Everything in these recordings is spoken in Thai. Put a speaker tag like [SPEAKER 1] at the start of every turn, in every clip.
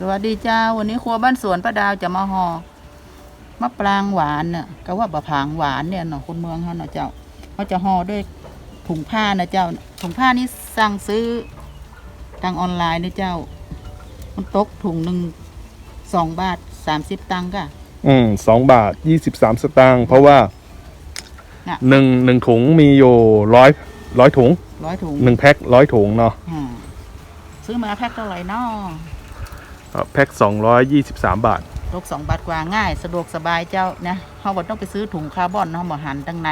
[SPEAKER 1] สวัสดีเจ้า วันนี้ครัวบ้านสวนป้าดาวจะมาห่อมะปรางหวานเนี่ยก็ว่าบะผางหวานเนี่ยเนาะคนเมืองเขาเนาะเจ้าเขาจะห่อด้วยถุงผ้านะเจ้า ถุงผ้านี่สั่งซื้อทางออนไลน์นะเจ้า มันตกถุงหนึ่งสองบาทสามสิบตังค์ก่ะ
[SPEAKER 2] อืมสองบาทยี่สิบสามสตางค์เพราะว่า
[SPEAKER 1] น่ะ
[SPEAKER 2] หนึ่งหนึ่งถุงมีอยู่ร้อยร้อยถุง
[SPEAKER 1] ร้อยถุง
[SPEAKER 2] หนึ่งแพ็คร้อยถุงเนาะ
[SPEAKER 1] อ่าซื้อมาแพ็คเท่าไหร่เนาะ
[SPEAKER 2] อะ แพ็คสองร้อยยี่สิบสามบาท
[SPEAKER 1] ตกสองบาทกว่าง่าย สะดวกสบายเจ้านะเขาบอกต้องไปซื้อถุงคาร์บอนเนาะมาหั่นตั้งไหน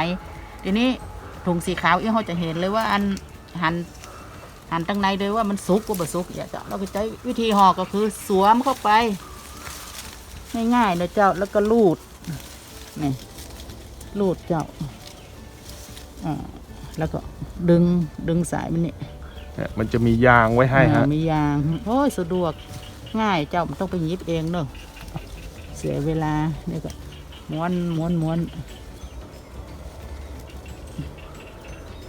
[SPEAKER 1] ทีนี้ถุงสีขาวอีเขาจะเห็นเลยว่าอันหั่นหั่นตั้งในเลยว่ามันสุกก็บ่สุกอย่าเจ้าเราก็ใช้วิธีห่อก็คือสวมเข้าไปง่ายๆนะเจ้าแล้วก็ลูดนี่ลูดเจ้าอ่าแล้วก็ดึงดึงสายมันนี่
[SPEAKER 2] เนี่ยมันจะมียางไว้ให้ฮะ
[SPEAKER 1] อ่ามียางโอ้ยสะดวก ง่ายเจ้ามันต้องไปหยิบเองเนอะเสียเวลาเนี่ยก็ม้วนม้วนม้วน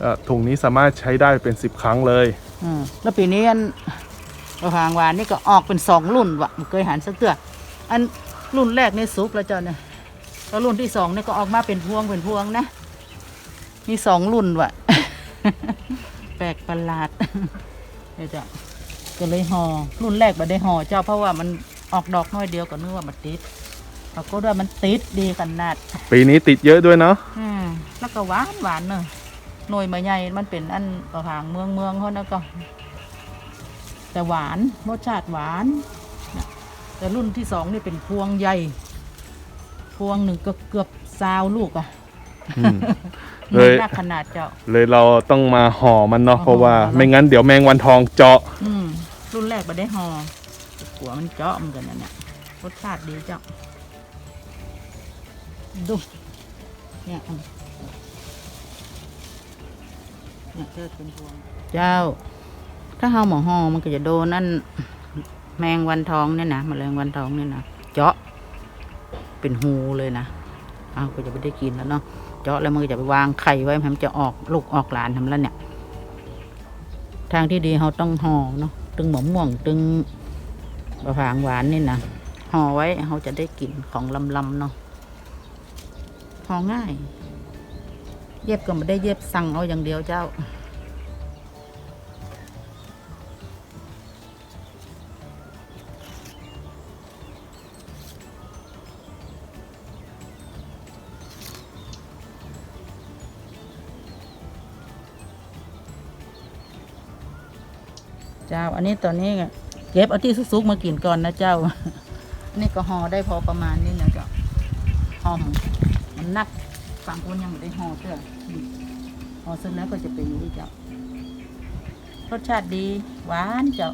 [SPEAKER 2] เอ่อถุงนี้สามารถใช้ได้เป็นสิบครั้งเลย
[SPEAKER 1] อ่าแล้วปีนี้อันกระหางหวานนี่ก็ออกเป็นสองรุ่นวะมันเคยหันสักเตืออันรุ่นแรกนี่ซุปแล้วเจ้าเนี่ยแล้วรุ่นที่สองนี่ก็ออกมาเป็นพวงเป็นพวงนะ มีสองรุ่นวะ แปลกประหลาดเดี๋ยวเจ้า ก็เลยหอ่อรุ่นแรกมาได้ห่อเจ้าเพราะว่ามันออกดอกน้อยเดียวก็นึกว่ามันติดปรากฏว่ามันติดดีขนาด
[SPEAKER 2] ปีนี้ติดเยอะด้วยเนาะ
[SPEAKER 1] อืมแล้วก็หวานหวานเนอะหน่วยมาใหญ่มันเป็นอันกระหางเมืองเมืองเขานะก็ แต่หวานรสชาติหวานนะแต่รุ่นที่สองนี่เป็นพวงใหญ่ พวงหนึ่งก็เกือบซาวลูกอะ
[SPEAKER 2] อืม
[SPEAKER 1] หนึ่งหนักขนาดเจ้า
[SPEAKER 2] เลยเราต้องมาห่อมันเนาะ
[SPEAKER 1] มาห่อ
[SPEAKER 2] เพราะว่า
[SPEAKER 1] แล้ว
[SPEAKER 2] ไม่งั้นเดี๋ยวแมงวันทองเจาะ
[SPEAKER 1] อืม รุ่นแรกมาได้หอ่อหัวมันเจาะเหมือนกันนะเนี่ยรสชาติดีเจ้าดูเนี่ยเนี่ยเจอเป็นพวงเจ้า ถ้าเฮาหมอหอมันก็จะโดนนั่นแมงวันทองเนี่ยนะแมลงวันทองเนี่ยนะเจาะเป็นหูเลยนะเอาก็จะไม่ได้กินแล้วเนาะเจาะแล้วมันก็จะไปวางไข่ไว้มันจะออกลูกออกหลานทำแล้วเนี่ย ทางที่ดีเราต้องห่อเนาะ ตึงหมอม่วงตึงบะผางหวานนี่นะห่อไว้เราจะได้กลิ่นของลำลำเนาะห่อง่าย เย็บก็ไม่ได้เย็บสั่งเอาอย่างเดียวเจ้า เจ้า อันนี้ตอนนี้เก็บเอาที่ซุกๆมากินก่อนนะเจ้า นี่ก็ห่อได้พอประมาณนี้นะเจ้าหอมมันนักฝั่งคนยังไม่ได้ห่อเตื้อห่อเสร็จแล้วก็จะเป็นนี้เจ้ารสชาติดีหวานเจ้า